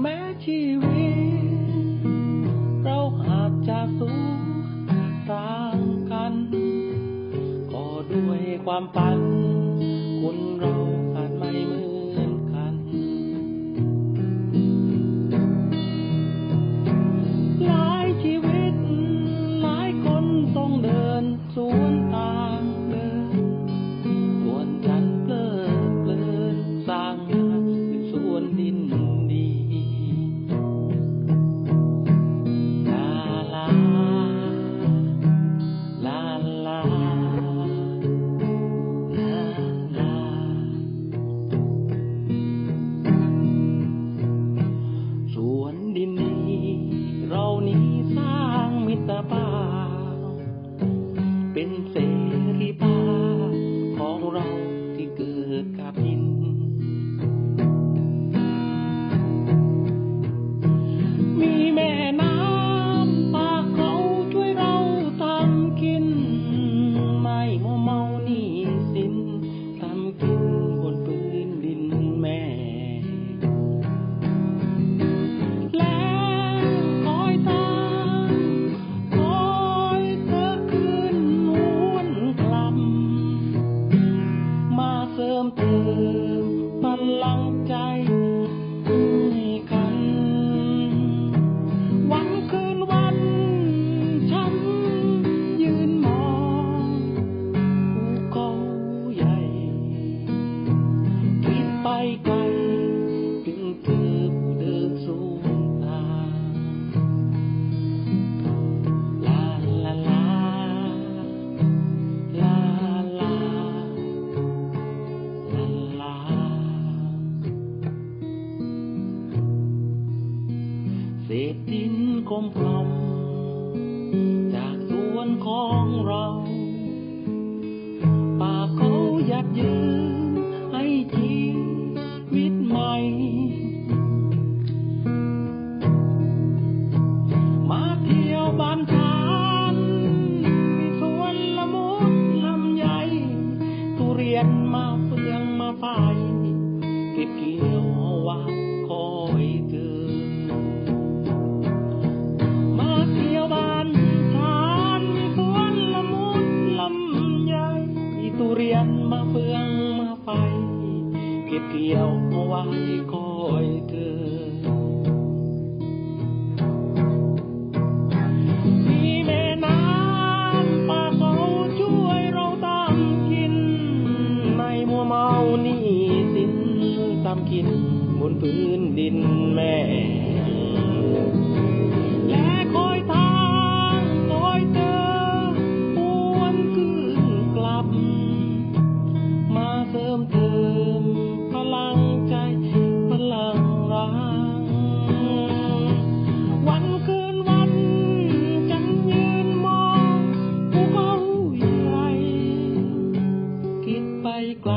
แม้ชีวิต เราอาจจะสูงต่างกัน ก็ด้วยความปันคนเรา ริมเติมพลังใจให้กัน วันคืนวัน ฉันยืนมองภูเขาใหญ่คิดไปก็ ษดินกลมกลมจากสวนของ 摇摇啊， ไกล